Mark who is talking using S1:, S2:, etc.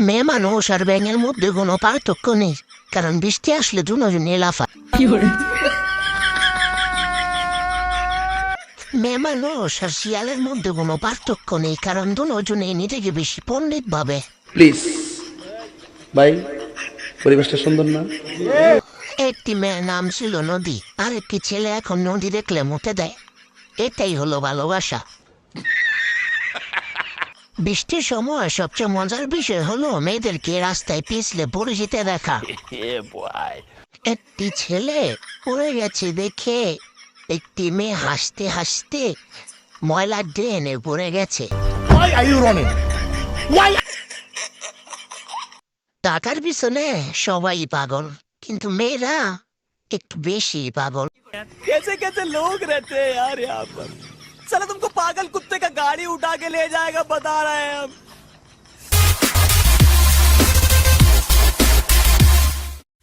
S1: মেয়ে মানুষ আর ব্যাঙের মধ্যে কোনো পার্থক্য নেই কারণ বৃষ্টি আসলে দুজনে লাফা মেয়ে মানুষ আর শিয়ালের মধ্যে কোনো পার্থক্য নেই কারণ দুজনে নিজেকে বেশি পণ্ডিত ভাবে
S2: প্লিজ ভাই পরিবেশটা সুন্দর না
S1: একটি মেয়ের নাম ছিল নদী আর একটি ছেলে এখন নদী দেখলে মুতে দেয় এটাই হলো ভালোবাসা বৃষ্টির সময় সবচেয়ে মজার বিষয় হলো মেয়েদেরকে রাস্তায় পিছলে পড়ে যেতে দেখা একটি ছেলে পড়ে গেছে দেখে একটি মেয়ে হাসতে হাসতে ময়লার ড্রেনে পড়ে গেছে
S3: Why are you running? Why
S1: টাকার পিছনে সবাই পাগল কিন্তু মেয়েরা একটু বেশি পাগল
S4: कैसे कैसे लोग रहते हैं यार यहाँ पर चलो तुमको पागल कुत्ते का गाड़ी उठा के ले जाएगा बता रहे हैं हम।